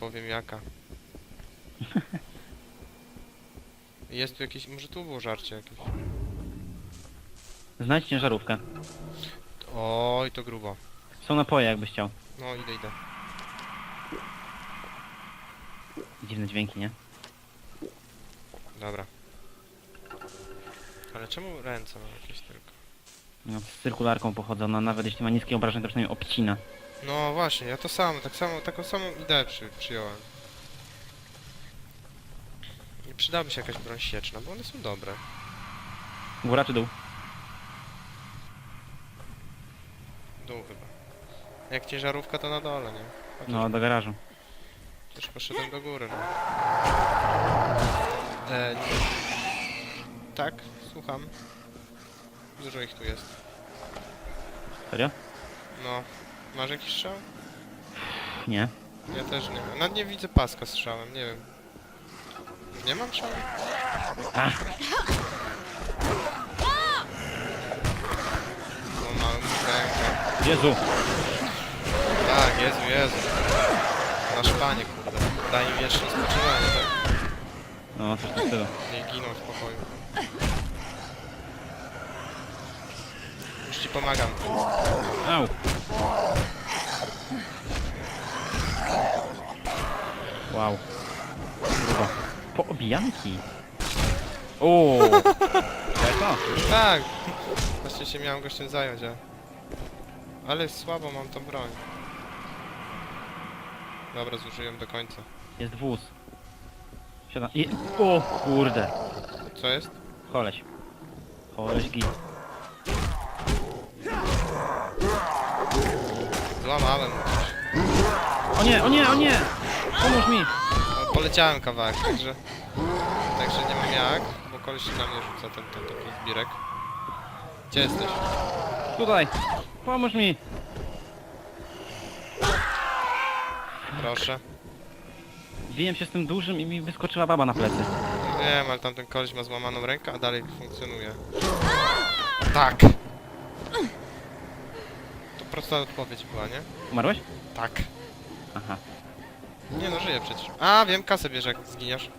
powiem jaka. Jest tu jakieś, może tu było żarcie jakieś. Znajdź ciężarówkę. Oj, to grubo. Są napoje, jakbyś chciał. No, idę, idę. Dziwne dźwięki, nie? Dobra. Ale czemu ręce mam jakieś tylko? No, z cyrkularką pochodzą, no nawet jeśli ma niskie obrażenia, to przynajmniej obcina. No właśnie, ja to samo, tak samo, taką samą ideę przy, przyjąłem. I przydałaby się jakaś broń sieczna, bo one są dobre. Góra czy dół? Dół chyba. Jak ciężarówka to na dole, nie? Chociaż No, do garażu. też poszedłem do góry, no. E, nie. Tak, słucham. Dużo ich tu jest. Serio? No. Masz jakiś strzał? Nie. Ja też nie mam. Nawet nie widzę paska z strzałem, nie wiem. Nie mam strzału? A, No małym rękę. Jezu! Tak, Jezu, Jezu. Nasz Panie, kurde. Daj im wieczne spoczywanie, tak? No, coś w stylu. Nie giną w pokoju. Już ci pomagam. Au! Wow. Grubo. Poobijanki! To? Tak! Właśnie się miałem gościem zająć, a... Ale słabo mam tą broń. Dobra, zużyję do końca. Jest wóz. Siadam. I... O kurde! Co jest? Koleś. Koleś git. Złamałem. O nie, o nie, o nie! Pomóż mi! No, poleciałem kawałek, także... Także nie mam jak, bo koleś się na mnie rzuca, ten, ten taki zbirek. Gdzie jesteś? Tutaj! Pomóż mi! Proszę. Biłem się z tym dużym i mi wyskoczyła baba na plecy. Wiem, ale tamten koleś ma złamaną rękę, a dalej funkcjonuje. Tak! Prosta odpowiedź była, nie? Umarłeś? Tak. Aha. Nie no, żyję przecież. A, wiem, kasę bierze jak zginiesz.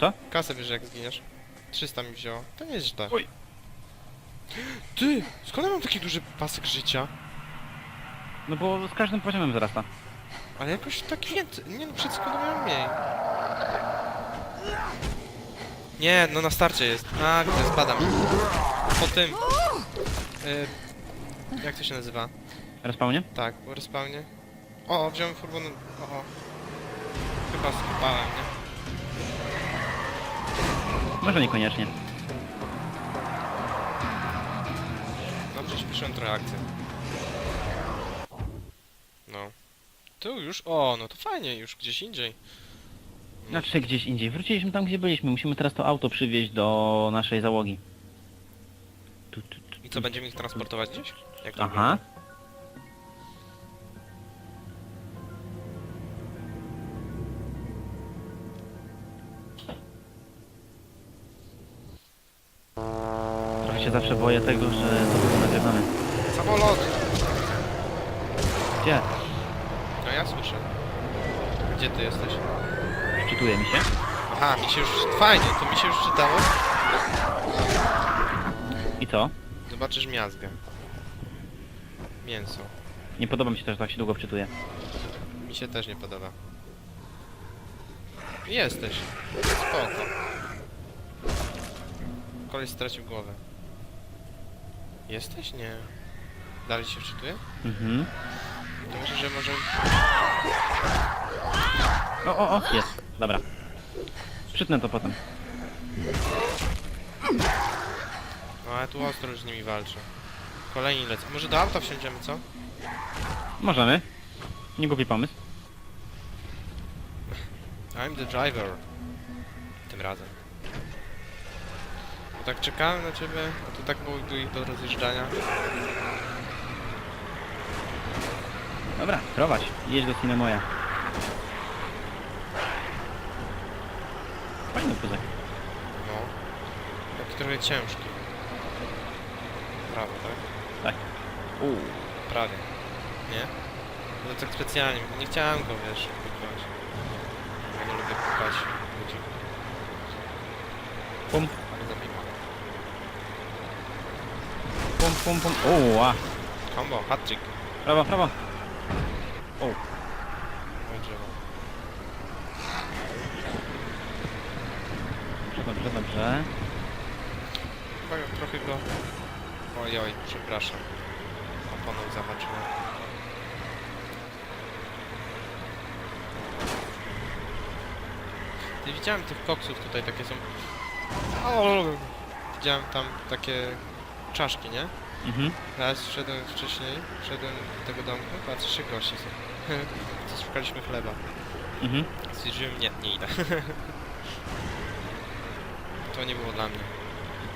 Co? Kasę bierze jak zginiesz. 300 mi wzięło. To nie jest źle. Oj. Ty! Skąd ja mam taki duży pasek życia? No bo z każdym poziomem wzrasta. Ale jakoś tak więcej. Nie no, przed sekundą miałem mniej. Nie, no na starcie jest. A, widzę, spadam. Po tym. Y, jak to się nazywa? Respawnie? Tak, po respawnie. O, wziąłem furgon. O. Chyba skupałem, nie? Może niekoniecznie. No, przyspieszyłem trochę akcję. No. Tu już? O, no to fajnie, już gdzieś indziej. No, Znaczy gdzieś indziej. Wróciliśmy tam, gdzie byliśmy. Musimy teraz to auto przywieźć do naszej załogi. Tu, tu, tu, I co, będziemy ich transportować gdzieś? Jak to Aha. wygląda? Trochę się zawsze boję tego, że to było nagrywamy. Samolot! Gdzie? No ja słyszę. Gdzie ty jesteś? Wczytuje mi się. Aha, mi się już... Fajnie, to mi się już czytało. I co? Zobaczysz miazgę. Mięso. Nie podoba mi się też, że tak się długo wczytuje. Mi się też nie podoba. Jesteś. Spoko. Koleś stracił głowę. Jesteś? Nie. Dalej się wczytuje? Mhm. To myślę, że może... O, o, o, jest. Dobra. Przytnę to potem. No ale tu ostro już z nimi walczę. Kolejni lecą. Może do auta wsiądziemy, co? Możemy. Nie głupi pomysł. I'm the driver. Tym razem. Bo tak czekałem na ciebie, a tu tak było ich do rozjeżdżania. Dobra, prowadź. Jedź do Cinemoja. Fajny puzek. No. Taki trochę ciężki. Prawo, tak? Tak. Uuu. Prawie. Nie? No tak specjalnie, nie chciałem go, wiesz, pukać. Ja nie lubię pukać ludzi. Pum. Pum, pum. O, a. Combo, hat-trick. Prawo, prawo. O, Moje drzewo. dobrze, dobrze, dobrze. Chyba trochę go... Ojoj, przepraszam. Oponą zahaczyłem. Ty widziałem tych koksów tutaj, takie są... O, widziałem tam takie czaszki, nie? Mhm. Raz szedłem wcześniej, szedłem do tego domku, patrzę, trzy goście są. Co szukaliśmy chleba. Mhm. Stwierdziłem, nie, nie idę. to nie było dla mnie.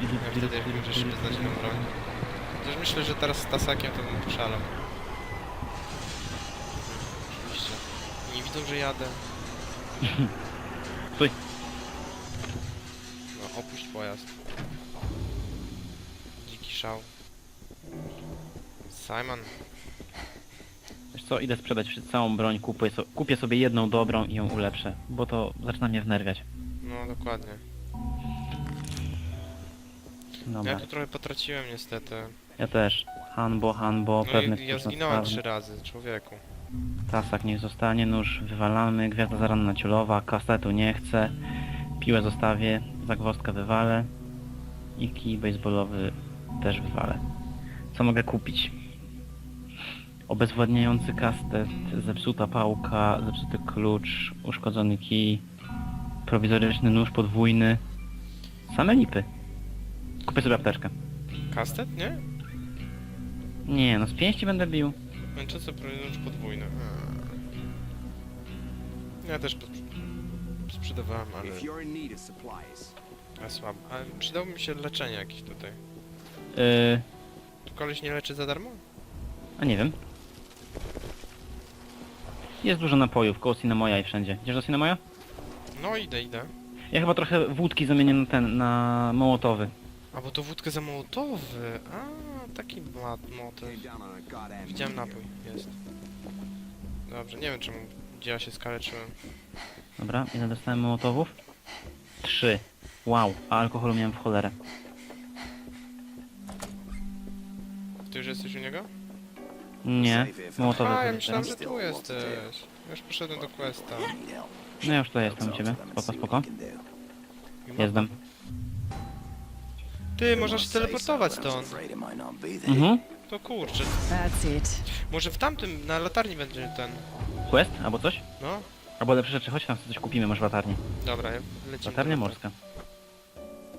Ja wtedy jak wiem, że szybko znajdziemy broń. Chociaż myślę, że teraz z Tasakiem to bym poszalał. Oczywiście. Nie widzą, że jadę. Stój. No, opuść pojazd. Szał. Simon. Wiesz co, idę sprzedać całą broń, kupię, so, kupię sobie jedną dobrą i ją ulepszę, bo to zaczyna mnie wnerwiać. No, dokładnie. Dobra, Ja tu trochę potraciłem niestety. ja też. Hanbo, Hanbo, No pewny i ja zginąłem trzy razy, człowieku. Tasak niech zostanie, nóż wywalamy, gwiazda zaranna ciulowa, kastetu nie chcę, piłę zostawię, zagwozdkę wywalę i kij baseballowy też wywalę. Co mogę kupić? Obezwładniający kastet, zepsuta pałka, zepsuty klucz, uszkodzony kij, prowizoryczny nóż podwójny. Same lipy. Kupię sobie apteczkę. Kastet, nie? Nie, no z pięści będę bił. Męczące prowizorycz podwójny. Ja też pod... sprzedawałem, ale If you're in need of supplies, ja słabo. Ale przydałoby mi się leczenie jakieś tutaj. Yy, koleś nie leczy za darmo? a nie wiem. Jest dużo napojów, koło Cinemoja i wszędzie. Idziesz do Cinemoja? No idę, idę. Ja chyba trochę wódki zamienię na ten, na mołotowy. A bo to wódkę za mołotowy. A, taki mat, motyw. Widziałem napój, jest. Dobrze, nie wiem czemu, gdzie ja się skaleczyłem. Dobra, ile dostałem mołotowów? Trzy. Wow, a alkoholu miałem w cholerę. Ty już jesteś u niego? Nie, mołotowy A, ja to myślałem, że tu jesteś. Ja już poszedłem do questa. No ja już tutaj jestem u ciebie. Spoko, spoko. Jestem. Ty, można się teleportować stąd. Mhm. To kurczę. That's it. Może w tamtym, na latarni będzie ten. Quest? Albo coś? No, Albo lepsze rzeczy, chodź tam sobie coś kupimy, może w latarni. dobra, ja lecimy. Latarnia morska.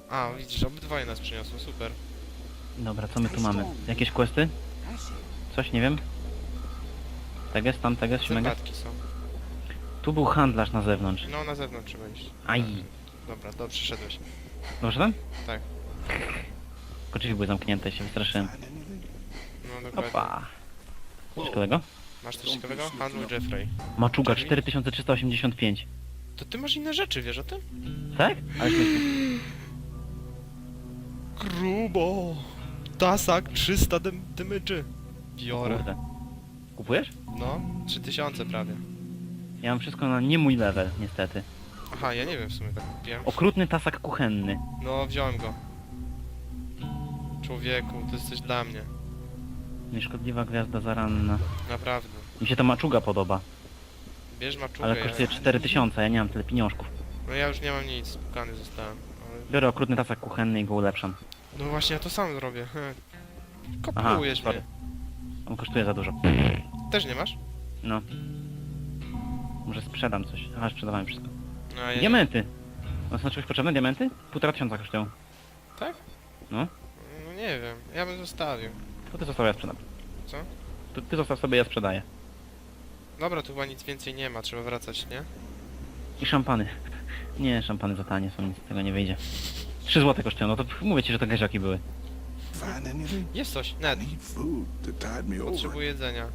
A, widzisz, obydwoje nas przyniosło, super. Dobra, co my tu mamy? Jakieś questy? Coś, nie wiem. Teges, tam teges, śmeges. Zębatki są. Tu był handlarz na zewnątrz. No, na zewnątrz trzeba iść. Aj. Dobra, dobrze, przyszedłeś. Dobrze tam? Tak. Tylko Drzwi były zamknięte i się wystraszyłem. No, dokładnie. Opa. Coś kolego? Masz coś ciekawego? Handlu Jeffrey. Maczuga Drzwi? 4385. To ty masz inne rzeczy, wiesz o tym? Tak? Ale śmiesznie. Grubo! Tasak 300 dym dymyczy. Biorę. Kurde. Kupujesz? No, 3000 prawie. Ja mam wszystko na nie mój level, niestety. Aha, ja nie wiem w sumie, tak kupiłem. Okrutny tasak kuchenny. No, wziąłem go. Człowieku, to jest coś dla mnie. Nieszkodliwa gwiazda zaranna. Naprawdę. Mi się to maczuga podoba, Bierz maczugę. ale kosztuje ja... 4000, ja nie mam tyle pieniążków. No ja już nie mam nic, spukany zostałem. Ale... Biorę okrutny tasak kuchenny i go ulepszam. No właśnie, ja to sam zrobię. he. Aha, Kopujesz sorry. mnie. On kosztuje za dużo. Też nie masz? No. Może sprzedam coś. Aha, sprzedawałem wszystko. No, ja nie. Diamenty! No są na czegoś potrzebne diamenty? Półtora tysiąca kosztują. Tak? No. No nie wiem, ja bym zostawił. To ty zostaw, ja sprzedam. Co? Ty, ty zostaw sobie, ja sprzedaję. Dobra, tu chyba nic więcej nie ma, trzeba wracać, nie? I szampany. Nie, szampany za tanie są, nic z tego nie wyjdzie. 3 złote kosztują, no to mówię ci, że to gaziaki były. Find anything? Jest coś, Ned. I need food to tide me over. Potrzebuję jedzenia.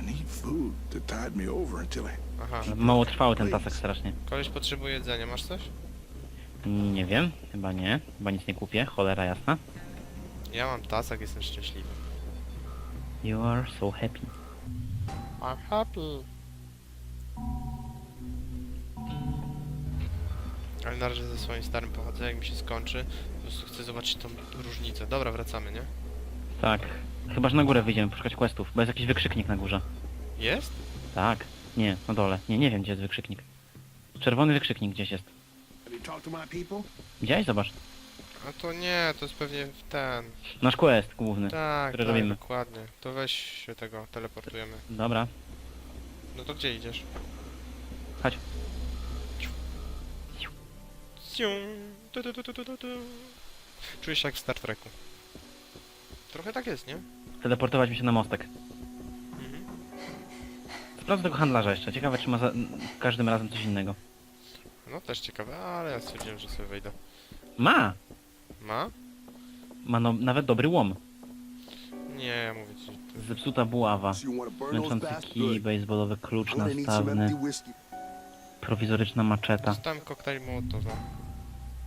I need food to tide me over until I... Aha. Mało trwały ten tasek strasznie. Koleś potrzebuje jedzenia, masz coś? Nie wiem, chyba nie. Chyba nic nie kupię, cholera jasna. Ja mam tasak, jestem szczęśliwy. You are so happy. I'm happy. Ale na razie ze swoim starym pochodzę, jak mi się skończy, po prostu chcę zobaczyć tą różnicę. Dobra, wracamy, nie? Tak. Chyba, że na górę wyjdziemy poszukać questów, bo jest jakiś wykrzyknik na górze. Jest? Tak. Nie, na dole. Nie, nie wiem gdzie jest wykrzyknik. Czerwony wykrzyknik gdzieś jest. Widziałeś? Zobacz. A to nie, to jest pewnie w ten. Nasz quest główny. Tak, Który tak, robimy. dokładnie. To weź się tego, teleportujemy. Dobra. No to gdzie idziesz? Chodź. Ciu, tu, tu, tu, tu, tu, tu, tu. Czuję się jak w Star Treku. Trochę tak jest, nie? Teleportować mi się na mostek. Mhm. Sprawdzę tego handlarza jeszcze. Ciekawe czy ma za... każdym razem coś innego. No też ciekawe, ale ja stwierdziłem, że sobie wejdę. Ma! Ma? Ma no, nawet dobry łom. Nie, ja mówię ci. to- Zepsuta buława. So you want to burn those Męczący bastards? kij, Good. baseballowy klucz I'm gonna need some nastawny, whiskey. prowizoryczna maczeta. Dostałem koktajl Mołotowa.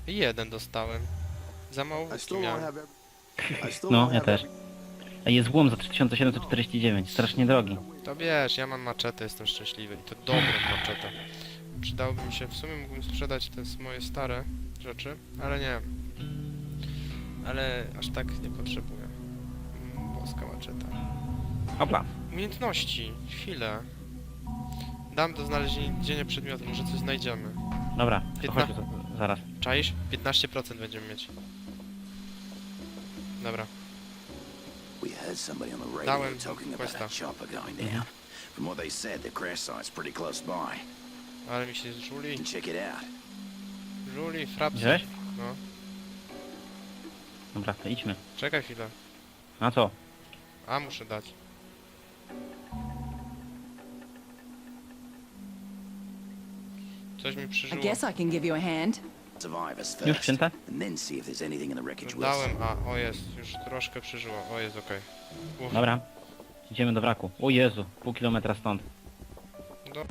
Jeden dostałem. Za mało I wódki still don't miałem. have every... I still No, don't ja have też. every- A jest łom za 3749, strasznie drogi. To wiesz, ja mam maczetę, jestem szczęśliwy. I to dobrą maczetę. Przydałoby mi się, w sumie mógłbym sprzedać te s- moje stare rzeczy, ale nie. Ale aż tak nie potrzebuję. Mm, Boska maczeta. Hopla. Umiejętności, chwilę. Dam do znalezienia przedmiotu, może coś znajdziemy. Dobra, to Piętna- chodź za- zaraz. Czaisz? 15% będziemy mieć. Dobra. We heard somebody on the radio Dałem talking about questa. a chopper going down. From what they said, the crash site's pretty close by. Ale mi się żuli, You can check it out. żuli, frapsy. Wziąłeś? No. Dobra, to idźmy. Czekaj chwilę. A co? A, muszę dać. Coś mi I guess I can give you a hand. Survive us Już first, and then see if there's anything in the wreckage dałem, a, o jest, już troszkę przyżyło. O jest, okej. Uf, Dobra. Idziemy do wraku. O Jezu, pół kilometra stąd. Do...